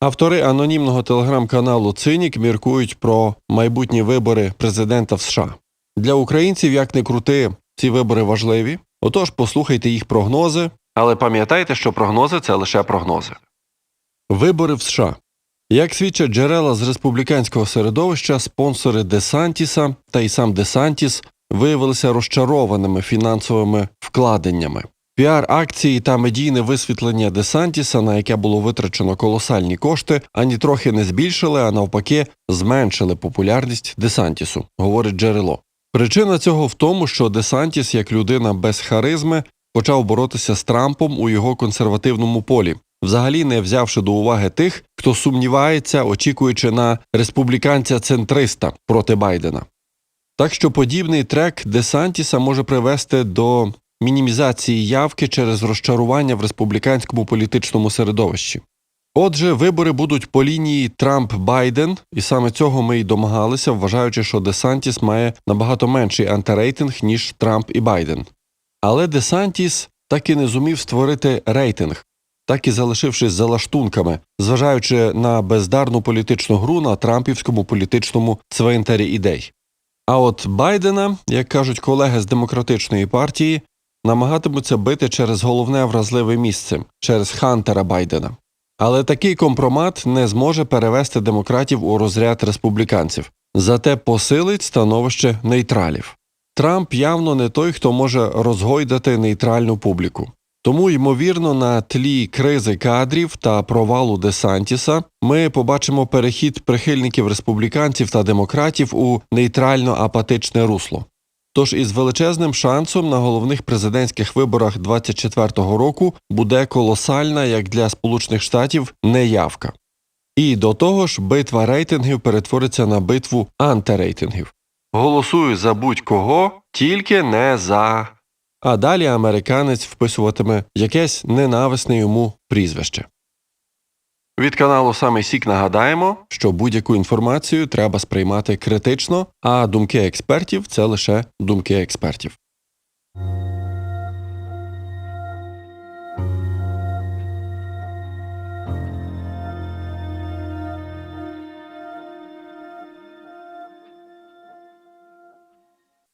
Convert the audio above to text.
Автори анонімного телеграм-каналу Цинік міркують про майбутні вибори президента в США. Для українців, як не крути, ці вибори важливі. Отож, послухайте їх прогнози, але пам'ятайте, що прогнози це лише прогнози. Вибори в США. Як свідчать джерела з республіканського середовища, спонсори Десантіса та й сам Десантіс виявилися розчарованими фінансовими вкладеннями. Піар-акції та медійне висвітлення Десантіса, на яке було витрачено колосальні кошти, ані трохи не збільшили, а навпаки, зменшили популярність Десантісу, говорить джерело. Причина цього в тому, що Десантіс, як людина без харизми, почав боротися з Трампом у його консервативному полі, взагалі не взявши до уваги тих, хто сумнівається, очікуючи на республіканця-центриста проти Байдена. Так що подібний трек Десантіса може привести до мінімізації явки через розчарування в республіканському політичному середовищі. Отже, вибори будуть по лінії Трамп-Байден, і саме цього ми й домагалися, вважаючи, що Десантіс має набагато менший антирейтинг, ніж Трамп і Байден. Але Десантіс так і не зумів створити рейтинг, так і залишившись за лаштунками, зважаючи на бездарну політичну гру на трампівському політичному цвинтарі ідей. А от Байдена, як кажуть колеги з демократичної партії, намагатимуться бити через головне вразливе місце через Хантера Байдена. Але такий компромат не зможе перевести демократів у розряд республіканців, зате посилить становище нейтралів. Трамп явно не той, хто може розгойдати нейтральну публіку. Тому, ймовірно, на тлі кризи кадрів та провалу Десантіса ми побачимо перехід прихильників республіканців та демократів у нейтрально апатичне русло. Тож із величезним шансом на головних президентських виборах 24-го року буде колосальна, як для Сполучених Штатів, неявка. І до того ж, битва рейтингів перетвориться на битву антирейтингів. Голосую за будь-кого, тільки не за. А далі американець вписуватиме якесь ненависне йому прізвище. Від каналу саме Сік нагадаємо, що будь-яку інформацію треба сприймати критично, а думки експертів це лише думки експертів.